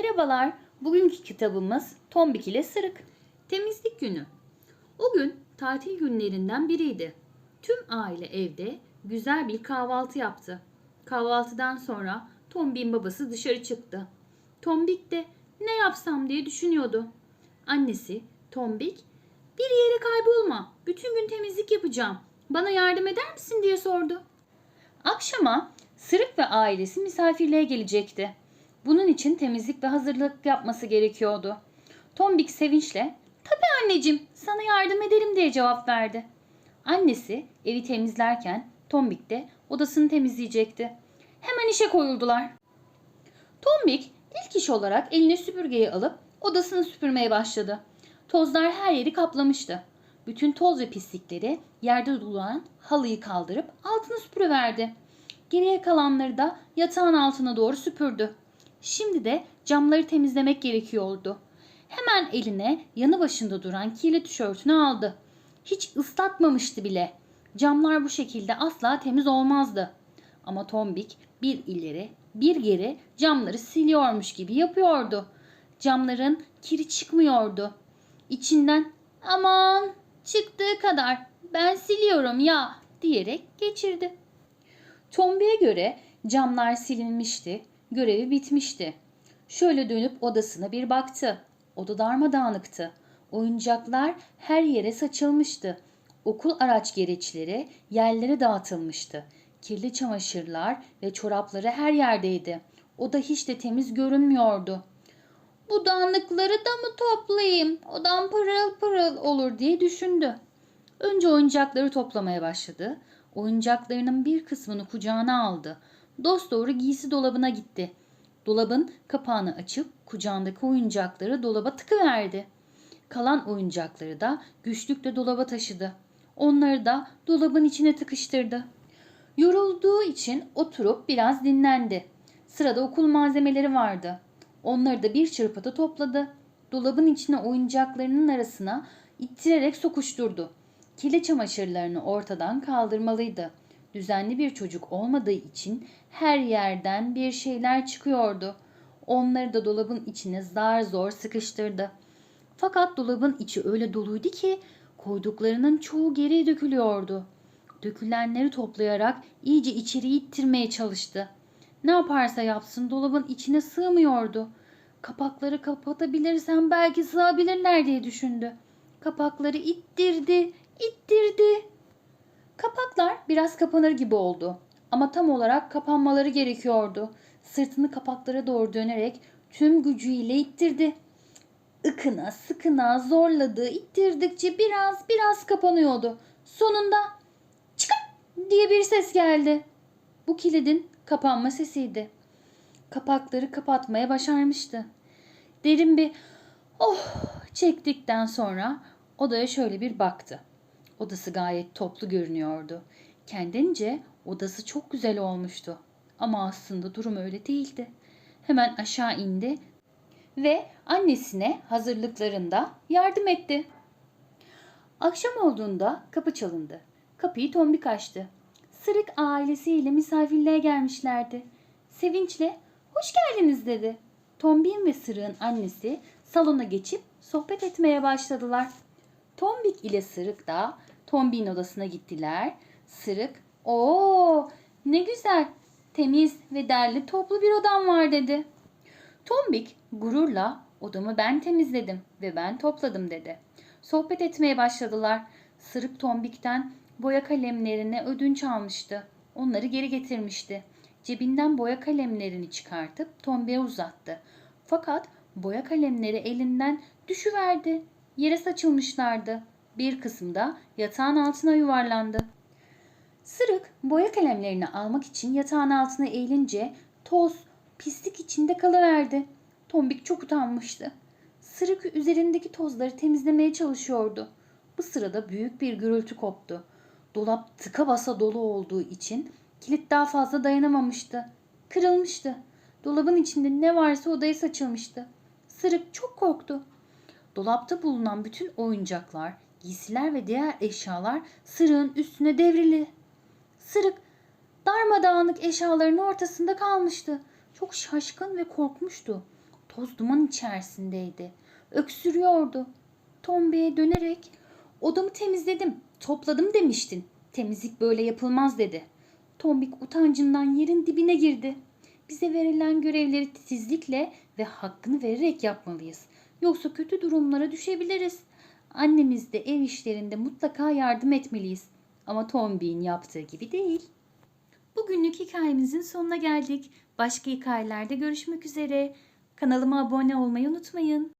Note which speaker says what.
Speaker 1: Merhabalar. Bugünkü kitabımız Tombik ile Sırık. Temizlik günü. O gün tatil günlerinden biriydi. Tüm aile evde güzel bir kahvaltı yaptı. Kahvaltıdan sonra Tombik'in babası dışarı çıktı. Tombik de ne yapsam diye düşünüyordu. Annesi Tombik bir yere kaybolma. Bütün gün temizlik yapacağım. Bana yardım eder misin diye sordu. Akşama Sırık ve ailesi misafirliğe gelecekti. Bunun için temizlik ve hazırlık yapması gerekiyordu. Tombik sevinçle "Tabii anneciğim, sana yardım ederim." diye cevap verdi. Annesi evi temizlerken Tombik de odasını temizleyecekti. Hemen işe koyuldular. Tombik ilk iş olarak eline süpürgeyi alıp odasını süpürmeye başladı. Tozlar her yeri kaplamıştı. Bütün toz ve pislikleri yerde duran halıyı kaldırıp altını süpürüverdi. Geriye kalanları da yatağın altına doğru süpürdü. Şimdi de camları temizlemek gerekiyordu. Hemen eline yanı başında duran kirli tişörtünü aldı. Hiç ıslatmamıştı bile. Camlar bu şekilde asla temiz olmazdı. Ama Tombik bir ileri bir geri camları siliyormuş gibi yapıyordu. Camların kiri çıkmıyordu. İçinden aman çıktığı kadar ben siliyorum ya diyerek geçirdi. Tombik'e göre camlar silinmişti, görevi bitmişti. Şöyle dönüp odasına bir baktı. Oda darmadağınıktı. Oyuncaklar her yere saçılmıştı. Okul araç gereçleri yerlere dağıtılmıştı. Kirli çamaşırlar ve çorapları her yerdeydi. Oda hiç de temiz görünmüyordu. Bu dağınıkları da mı toplayayım? Odam pırıl pırıl olur diye düşündü. Önce oyuncakları toplamaya başladı. Oyuncaklarının bir kısmını kucağına aldı. Dosdoğru giysi dolabına gitti. Dolabın kapağını açıp kucağındaki oyuncakları dolaba tıkıverdi. Kalan oyuncakları da güçlükle dolaba taşıdı. Onları da dolabın içine tıkıştırdı. Yorulduğu için oturup biraz dinlendi. Sırada okul malzemeleri vardı. Onları da bir çırpıda topladı. Dolabın içine oyuncaklarının arasına ittirerek sokuşturdu. Kirli çamaşırlarını ortadan kaldırmalıydı. Düzenli bir çocuk olmadığı için her yerden bir şeyler çıkıyordu. Onları da dolabın içine zar zor sıkıştırdı. Fakat dolabın içi öyle doluydu ki koyduklarının çoğu geriye dökülüyordu. Dökülenleri toplayarak iyice içeri ittirmeye çalıştı. Ne yaparsa yapsın dolabın içine sığmıyordu. Kapakları kapatabilirsem belki sığabilirler diye düşündü. Kapakları ittirdi, ittirdi. Kapaklar biraz kapanır gibi oldu. Ama tam olarak kapanmaları gerekiyordu. Sırtını kapaklara doğru dönerek tüm gücüyle ittirdi. Ikına sıkına zorladı, ittirdikçe biraz biraz kapanıyordu. Sonunda çıkın diye bir ses geldi. Bu kilidin kapanma sesiydi. Kapakları kapatmaya başarmıştı. Derin bir oh çektikten sonra odaya şöyle bir baktı. Odası gayet toplu görünüyordu. Kendince odası çok güzel olmuştu. Ama aslında durum öyle değildi. Hemen aşağı indi ve annesine hazırlıklarında yardım etti. Akşam olduğunda kapı çalındı. Kapıyı Tombik açtı. Sırık ailesiyle misafirliğe gelmişlerdi. Sevinçle hoş geldiniz dedi. Tombik'in ve Sırık'ın annesi salona geçip sohbet etmeye başladılar. Tombik ile Sırık da Tombik'in odasına gittiler. Sırık, "Oo, ne güzel. Temiz ve derli toplu bir odam var." dedi. Tombik gururla odamı ben temizledim ve ben topladım dedi. Sohbet etmeye başladılar. Sırık Tombik'ten boya kalemlerini ödünç almıştı. Onları geri getirmişti. Cebinden boya kalemlerini çıkartıp Tombik'e uzattı. Fakat boya kalemleri elinden düşüverdi. Yere saçılmışlardı. Bir kısım da yatağın altına yuvarlandı. Sırık boya kalemlerini almak için yatağın altına eğilince toz, pislik içinde kalıverdi. Tombik çok utanmıştı. Sırık üzerindeki tozları temizlemeye çalışıyordu. Bu sırada büyük bir gürültü koptu. Dolap tıka basa dolu olduğu için kilit daha fazla dayanamamıştı. Kırılmıştı. Dolabın içinde ne varsa odaya saçılmıştı. Sırık çok korktu. Dolapta bulunan bütün oyuncaklar, giysiler ve diğer eşyalar sırığın üstüne devrildi. Sırık darmadağınık eşyaların ortasında kalmıştı. Çok şaşkın ve korkmuştu. toz duman içerisindeydi. Öksürüyordu. Tombik'e dönerek odamı temizledim, topladım demiştin. Temizlik böyle yapılmaz dedi. Tombik utancından yerin dibine girdi. Bize verilen görevleri titizlikle ve hakkını vererek yapmalıyız. Yoksa kötü durumlara düşebiliriz. Annemiz de ev işlerinde mutlaka yardım etmeliyiz. Ama Tombik'in yaptığı gibi değil. Bugünlük hikayemizin sonuna geldik. Başka hikayelerde görüşmek üzere. Kanalıma abone olmayı unutmayın.